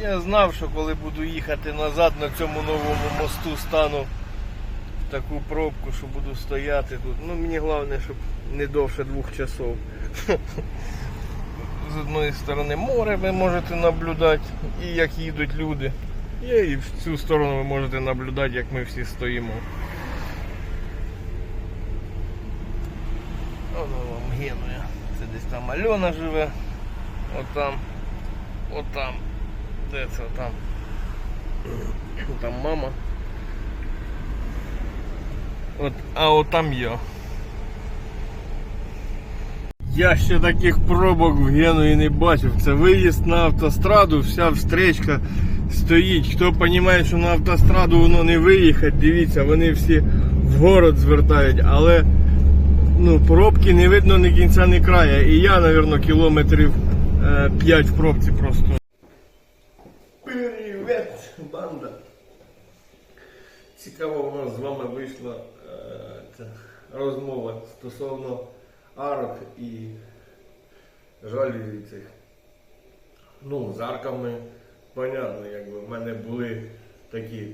Я знав, що коли буду їхати назад на цьому новому мосту стану в таку пробку, що буду стояти тут. Ну мені головне, щоб не довше двох часов. З одної сторони море ви можете наблюдати, і як їдуть люди. І в цю сторону ви можете наблюдати, як ми всі стоїмо. Воно вам Генуя. Це десь там Альона живе. Отам. Отам. Де це там? Там мама. От, а от там я. Я ще таких пробок в Генуї не бачив. Це виїзд на автостраду, вся встречка стоїть. Хто розуміє, що на автостраду воно не виїхати, дивіться, вони всі в город звертають, але ну, пробки не видно ні кінця, ні края. І я, мабуть, кілометрів 5 в пробці просто. Банда! Цікаво у нас з вами вийшла е, ця розмова стосовно арок і жалюзі цих. Ну, з арками, понятно, якби в мене були такі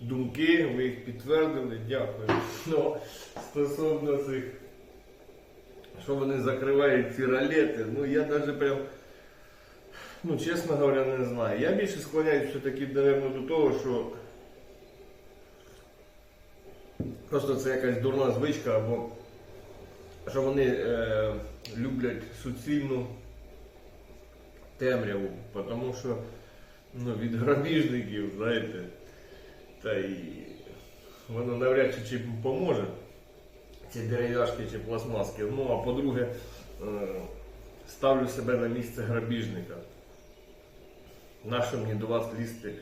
думки, ви їх підтвердили, дякую. Ну, стосовно цих, що вони закривають ці ролети, ну я навіть прям. Ну, чесно говоря, не знаю. Я більше склоняюсь все-таки, напевно, до того, що просто це якась дурна звичка, або що вони е, люблять суцільну темряву, тому що ну, від грабіжників, знаєте, та й воно навряд чи чим поможе, ці дерев'яшки чи пластмаски. Ну, а по-друге, е, ставлю себе на місце грабіжника. Нащо мені до вас лізти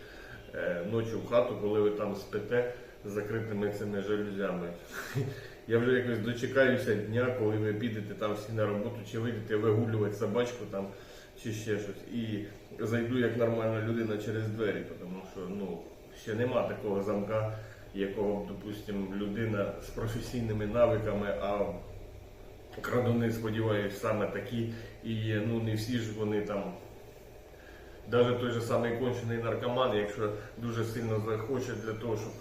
е, ночі в хату, коли ви там спите з закритими цими жалюзями? Я вже якось дочекаюся дня, коли ви підете там всі на роботу, чи вийдете вигулювати собачку там, чи ще щось. І зайду як нормальна людина через двері, тому що ну, ще нема такого замка, якого б, допустим, людина з професійними навиками, а крадуни, сподіваюся, саме такі. І ну, не всі ж вони там. Навіть той же самий кончений наркоман, якщо дуже сильно захоче для того, щоб,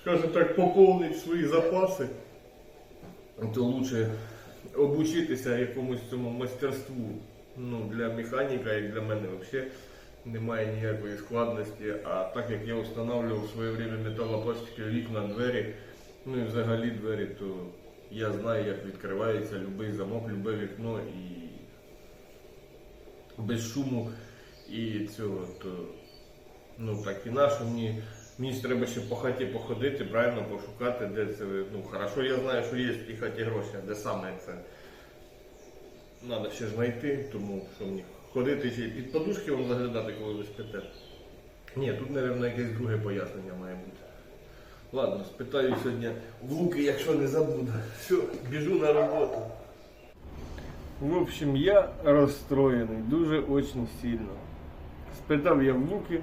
скажімо так, поповнити свої запаси, то лучше обучитися якомусь цьому мастерству. Ну, для механіка, як для мене взагалі немає ніякої складності. А так як я встановлював в своє время металопластикові вікна, двері, ну і взагалі двері, то я знаю, як відкривається будь-який замок, будь-яке вікно і без шуму і цього, то ну так і нащо мені. Мені треба ще по хаті походити, правильно пошукати, де це. Ну, хорошо, я знаю, що є в хаті гроші, а де саме це. Треба ще знайти, тому що мені ходити ще під подушки вам заглядати, коли ви спите. Ні, тут, мабуть, якесь друге пояснення має бути. Ладно, спитаю сьогодні в луки, якщо не забуду. Все, біжу на роботу. В общем, я розстроєний, дуже очень сильно. Спитав я в Луки.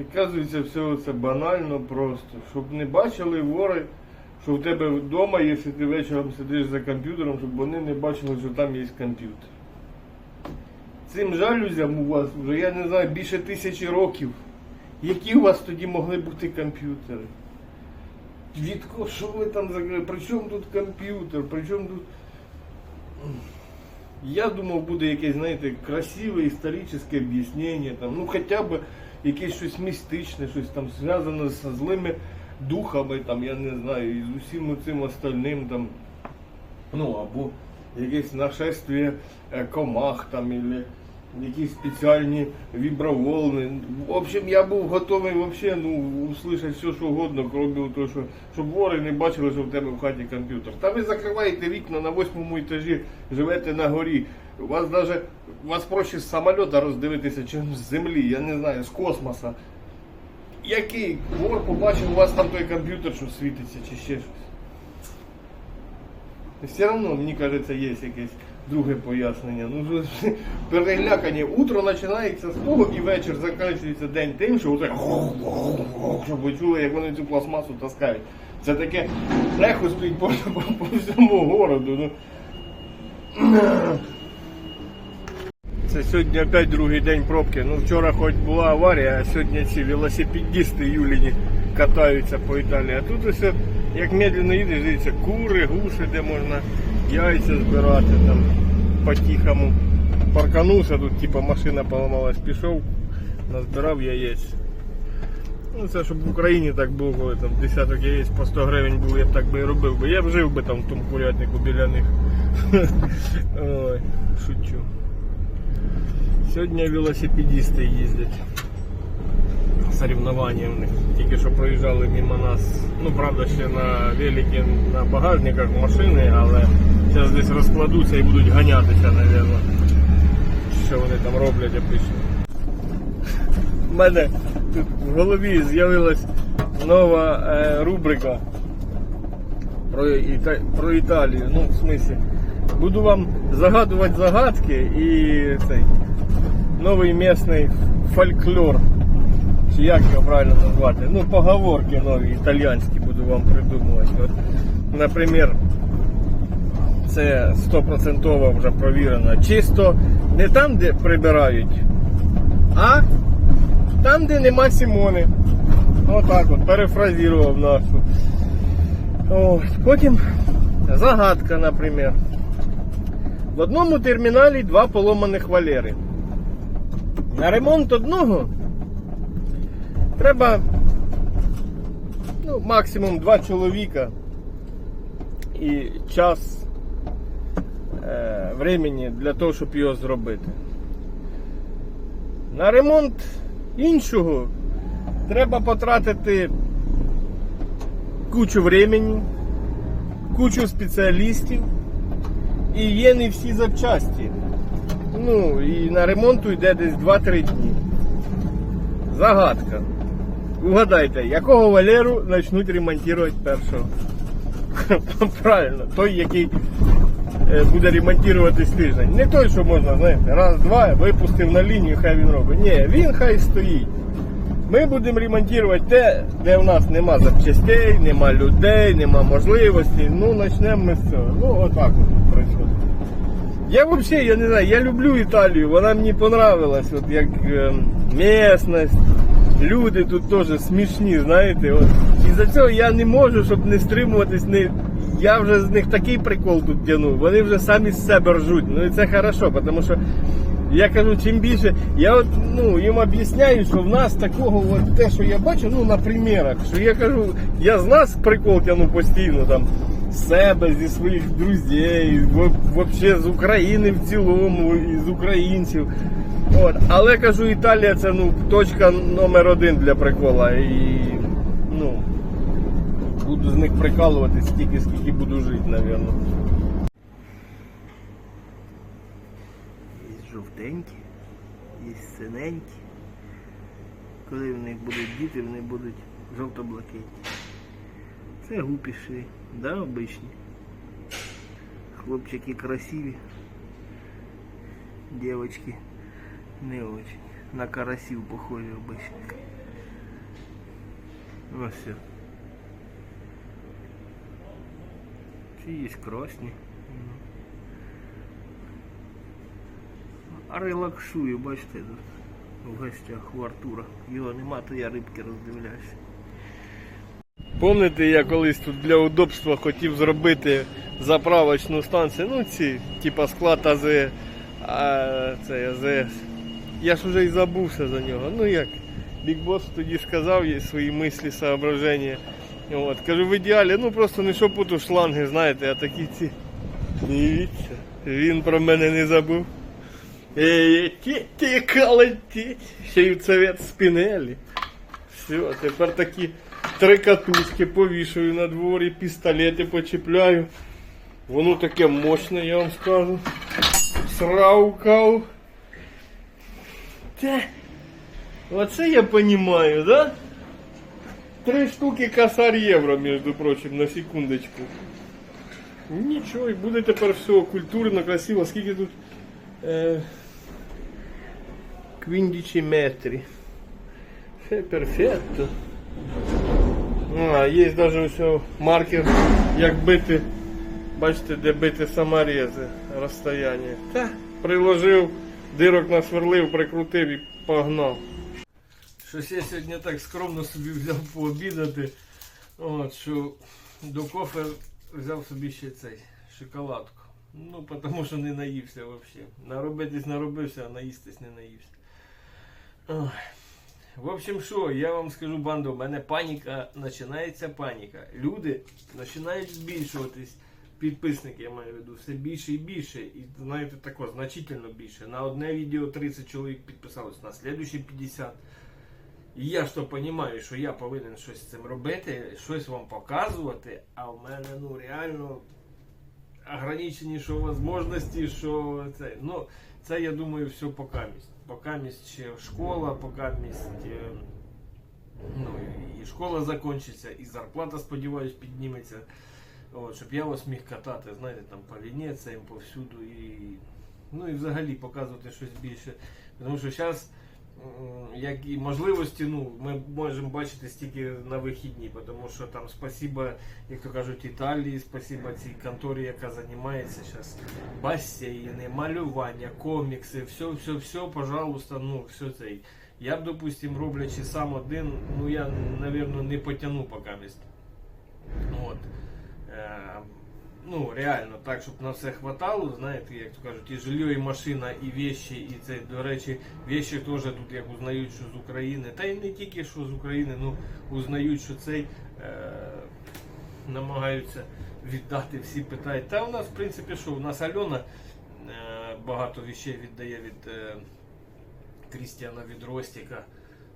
Оказується, все це банально просто. Щоб не бачили вори, що в тебе вдома, якщо ти вечором сидиш за комп'ютером, щоб вони не бачили, що там є комп'ютер. Цим жалюзям у вас вже, я не знаю, більше тисячі років. Які у вас тоді могли бути комп'ютери? Відко, що ви там закрили? При чому тут комп'ютер? При чому тут. Я думав, буде якесь, знаєте, красиве історичне об'яснення, там, ну хоча б якесь щось містичне, щось там зв'язане з злими духами, там, я не знаю, і з усім цим остальним там. Ну, або якесь нашествие е, комах там, или якісь спеціальні віброволни. В общем, я був готовий вообще, ну, услышати все, що угодно, крім того, що, щоб вори не бачили, що в тебе в хаті комп'ютер. Та ви закриваєте вікна на восьмому етажі, живете на горі. У вас даже вас проще з самоліта роздивитися, чим з землі, я не знаю, з космоса. Який вор побачив у вас там той комп'ютер, що світиться, чи ще щось. Все одно, мені кажеться, є якесь друге пояснення. Ну, перелякані. Утро починається з того і вечір закінчується день тим, що оце щоб ви чули, як вони цю пластмасу таскають. Це таке легко стоїть по, по, по всьому городу. Ну. Це сьогодні опять другий день пробки. Ну вчора хоч була аварія, а сьогодні ці велосипедісти Юліні катаються по Італії. А тут ось як медленно їдеш, дивіться, кури, гуси, де можна яйця збирати там по-тихому. Парканувся, тут типа машина поламалась, пішов, назбирав яєць. Ну це щоб в Україні так було, коли там десяток яєць по 100 гривень було, я б так би і робив би. Я б жив би там в тому курятнику біля них. Ой, шучу. Сьогодні велосипедисти їздять. Соревновання в них. Тільки що проїжджали мимо нас. Ну, правда, ще на великі на багажниках машини, але зараз десь розкладуться і будуть ганятися, мабуть. Що вони там роблять обично. У мене тут в голові з'явилась нова е, рубрика про, Іта... про Італію. Ну, в смислі. Буду вам загадувати загадки і цей новий місний фольклор. Чи як його правильно назвати? Ну, поговорки нові італійські буду вам придумувати. От, наприклад, це 100% вже провірено. Чисто не там, де прибирають, а там, де нема Сімони. Отак от, перефразував нашу. Ось, потім загадка, наприклад. В одному терміналі два поломаних валери. На ремонт одного треба ну, максимум два чоловіка і час времени для того, щоб його зробити. На ремонт іншого треба потратити кучу времени, кучу спеціалістів і є не всі запчасті. Ну, і на ремонту йде десь 2-3 дні. Загадка. Угадайте, якого Валеру почнуть ремонтувати першого? Правильно, той, який е, буде ремонтуватись тиждень. Не той, що можна, знаєте, раз-два, випустив на лінію, хай він робить. Ні, він хай стоїть. Ми будемо ремонтувати те, де в нас нема запчастей, нема людей, нема можливостей. Ну, почнемо ми з цього. Ну, отак от працює. Я взагалі, я не знаю, я люблю Італію, вона мені понравилась, от як е, місність, люди тут теж смішні, знаєте. От. І за цього я не можу, щоб не стримуватись, не... я вже з них такий прикол тут тяну, вони вже самі з себе ржуть. Ну і це хорошо, тому що я кажу, чим більше, я от ну, їм об'ясняю, що в нас такого, от, те, що я бачу, ну на примірах, що я кажу, я з нас прикол тяну постійно там. з себе, зі своїх друзів, взагалі з України в цілому, і з українців. От. Але кажу, Італія це ну, точка номер один для прикола. І буду з них прикалуватись стільки, скільки буду жити, мабуть. Є жовтенькі, є синенькі. Коли в них будуть діти, вони будуть жовто-блакитні. Це гупіші, да, обичні. Хлопчики красиві. Девочки не очень. На карасів похожі обичних. Ось все. Ці є красні. А релаксую, бачите, в гостях у Артура. Його нема, то я рибки роздивляюся. Помните, я колись тут для удобства хотів зробити заправочну станцію, ну ці, типа склад АЗ, а це АЗС. Я ж вже і забувся за нього. Ну як, Бік Бос тоді сказав їй свої мислі, соображення. От, кажу, в ідеалі, ну просто не щоб тут шланги, знаєте, а такі ці. Дивіться, він про мене не забув. Ті, ті, колотіть. Ще й в цвет спінелі. Все, тепер такі три катушки повішую на дворі, пістолети почіпляю. Воно таке мощне, я вам скажу. Сраукав. Оце я понимаю, да? Три штуки косарь євро, між прочим, на секундочку. Нічого, і буде тепер все культурно, красиво. Скільки тут е, 15 метрів. Все перфекто. А, є навіть маркер, як бити, бачите, де бити саморези, розстояння. Та, приложив Дирок насверлив, прикрутив і погнав. Щось я сьогодні так скромно собі взяв пообідати. От, що до кофе взяв собі ще цей шоколадку. Ну, тому що не наївся взагалі. Наробитись наробився, а наїстись не наївся. В общем, що, я вам скажу, банду, у мене паніка, починається паніка. Люди починають збільшуватись. Підписники, я маю в виду, все більше і більше. І знаєте, тако, значительно більше. На одне відео 30 чоловік підписалось, на слідуще 50. І я ж то розумію, що я повинен щось з цим робити, щось вам показувати, а в мене ну реально ограничені що можливості, що це. Ну, це я думаю, все покамість. Покамість ще школа, покамість. е, Ну, і школа закінчиться, і зарплата, сподіваюсь, підніметься. От, щоб я вас міг катати, знаєте, там по Венеціям, повсюду і. Ну і взагалі показувати щось більше. Тому що зараз як і можливості, ну, ми можемо бачити стільки на вихідні, тому що там спасіба, як то кажуть, Італії, спасіба цій конторі, яка займається зараз басейни, малювання, комікси, все, все, все, пожалуйста, ну, все це. Я б, допустим, роблячи сам один, ну я, напевно, не потягну поки місць. От. Ну, реально, так, щоб на все хватало, знаєте, як то кажуть, і жилье, і машина, і вещи, і це, до речі, вещи теж тут як узнають, що з України. Та й не тільки що з України, ну узнають, що цей е, намагаються віддати, всі питають. Та у нас, в принципі, що, у нас Альона е, багато вещей віддає від е, Крістіана від Ростіка.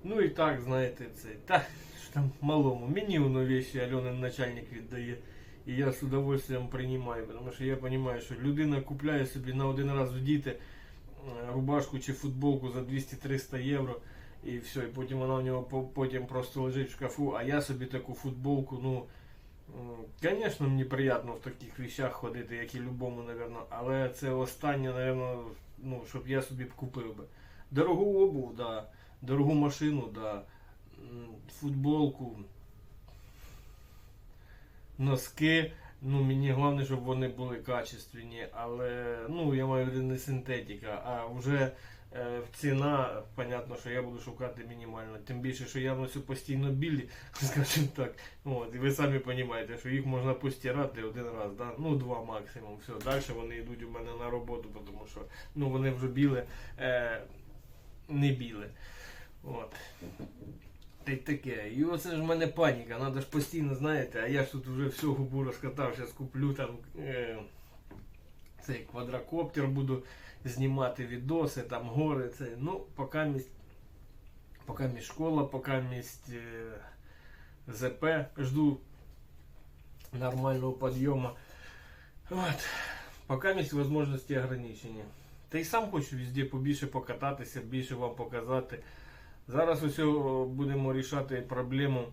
Ну і так, знаєте, це. Та що там малому. Мені воно вещи Альонин начальник віддає. І я з удовольствием приймаю, тому що я розумію, що людина купляє собі на один раз вдіти е, рубашку чи футболку за 200-300 євро. І все, і потім вона у нього потім просто лежить в шкафу, а я собі таку футболку, ну, звісно, мені приємно в таких вещах ходити, як і любому, напевно, але це останнє, напевно, ну, щоб я собі купив би. Дорогу обув, да, дорогу машину, да, футболку, носки. Ну, мені головне, щоб вони були качественні, але ну, я маю не синтетика, а вже е, ціна, понятно, що я буду шукати мінімально. Тим більше, що я ношу постійно білі, скажімо так. От, і ви самі розумієте, що їх можна постирати один раз, да? ну два максимум. Все, далі вони йдуть у мене на роботу, тому що ну, вони вже біле, е, не біле. От. Та й таке. І оце ж в мене паніка, треба ж постійно, знаєте, а я ж тут вже всю губу розкатав, зараз куплю там е, цей квадрокоптер, буду знімати відоси, там гори, це. Ну, поки мість, поки мість школа, поки мість е, ЗП, жду нормального підйому. От. Поки мість можливості ограничені. Та й сам хочу везде побільше покататися, більше вам показати. Зараз ось будемо рішати проблему.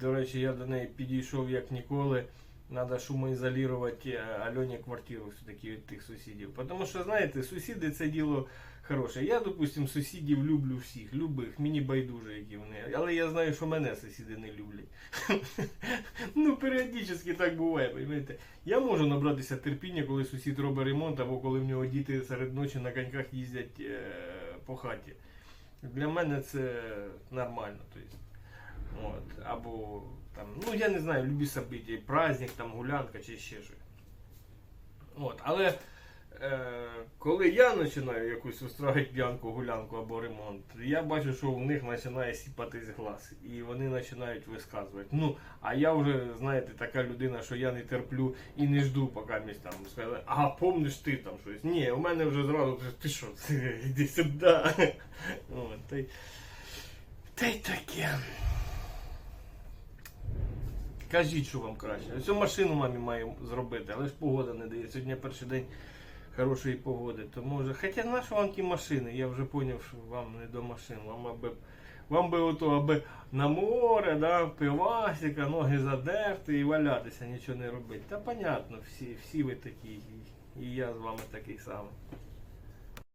До речі, я до неї підійшов як ніколи. Треба шумоізолювати е, Альоні квартиру все-таки від тих сусідів. Тому що, знаєте, сусіди це діло хороше. Я, допустим, сусідів люблю всіх, любих, мені байдуже, які вони. Але я знаю, що мене сусіди не люблять. ну, періодично так буває, розумієте? Я можу набратися терпіння, коли сусід робить ремонт, або коли в нього діти серед ночі на коньках їздять е, по хаті. Для мене це нормально. Тобто, от, або там, ну я не знаю, любі события, праздник, там, гулянка чи ще щось. От, але е, коли я починаю якусь устроїти п'янку, гулянку або ремонт, я бачу, що у них починає сіпатись глаз. І вони починають висказувати. Ну, а я вже, знаєте, така людина, що я не терплю і не жду, поки мені там сказали, ага, помниш ти там щось. Ні, у мене вже зразу, ти що, іди сюди. Та, й, та й таке. Кажіть, що вам краще. Цю машину мамі маю зробити, але ж погода не дає. Сьогодні перший день хорошої погоди. То може. Хоча на що вам ті машини? Я вже зрозумів, що вам не до машин. Вам аби вам би ото аби на море, да, пивасика, ноги задерти і валятися, нічого не робити. Та понятно, всі, всі ви такі. І я з вами такий самий.